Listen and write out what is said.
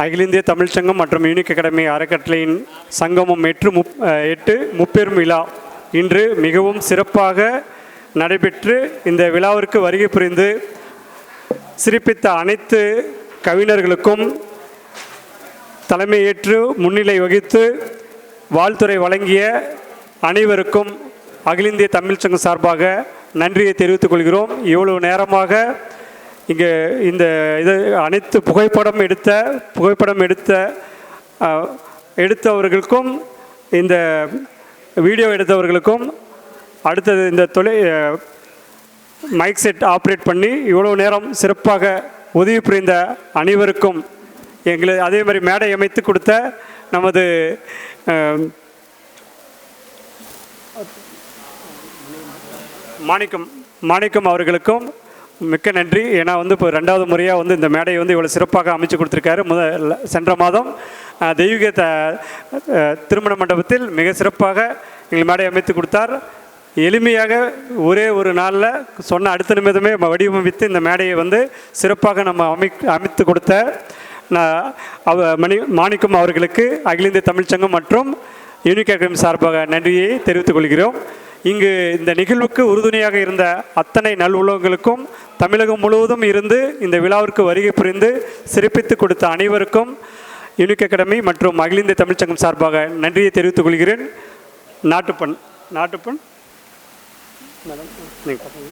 அகில இந்திய தமிழ்ச் சங்கம் மற்றும் யூனிக் அகாடமி அறக்கட்டளையின் சங்கமம் எட்டு முப் எட்டு முப்பெரும் விழா இன்று மிகவும் சிறப்பாக நடைபெற்று இந்த விழாவிற்கு வருகை புரிந்து சிறப்பித்த அனைத்து கவிஞர்களுக்கும் தலைமையேற்று முன்னிலை வகித்து வாழ்த்துறை வழங்கிய அனைவருக்கும் அகில இந்திய தமிழ்ச்சங்கம் சார்பாக நன்றியை தெரிவித்துக் கொள்கிறோம். இவ்வளவு நேரமாக இங்கே இந்த இது அனைத்து புகைப்படம் எடுத்த புகைப்படம் எடுத்த எடுத்தவர்களுக்கும் இந்த வீடியோ எடுத்தவர்களுக்கும் அடுத்தது இந்த தொலை மைக் செட் ஆப்ரேட் பண்ணி இவ்வளோ நேரம் சிறப்பாக உதவி புரிந்த அனைவருக்கும் எங்களை அதே மாதிரி மேடை அமைத்து கொடுத்த நமது மாணிக்கம் மாணிக்கம் அவர்களுக்கும் மிக்க நன்றி. ஏன்னா வந்து இப்போ ரெண்டாவது முறையாக வந்து இந்த மேடையை வந்து இவ்வளோ சிறப்பாக அமைச்சு கொடுத்துருக்காரு. முதல் சென்ற மாதம் தெய்வீக த திருமண மண்டபத்தில் மிக சிறப்பாக எங்கள் மேடை அமைத்து கொடுத்தார். எளிமையாக ஒரே ஒரு நாளில் சொன்ன அடுத்த நிமிடமே வடிவமைத்து இந்த மேடையை வந்து சிறப்பாக நம்ம அமை அமைத்து கொடுத்த நான் அவ மணி மாணிக்கம் அவர்களுக்கு அகில இந்திய தமிழ்ச்சங்கம் மற்றும் யூனிக் அகாடமி சார்பாக நன்றியை தெரிவித்துக் கொள்கிறோம். இங்கு இந்த நிகழ்வுக்கு உறுதுணையாக இருந்த அத்தனை நல்வுலகங்களுக்கும் தமிழகம் முழுவதும் இருந்து இந்த விழாவிற்கு வருகை புரிந்து சிறப்பித்து கொடுத்த அனைவருக்கும் யூனிக் அகாடமி மற்றும் அகில இந்திய தமிழ்ச்சங்கம் சார்பாக நன்றியை தெரிவித்துக் கொள்கிறேன். நாட்டுப்பண் நாட்டுப்பண். மேடம் நீங்கள்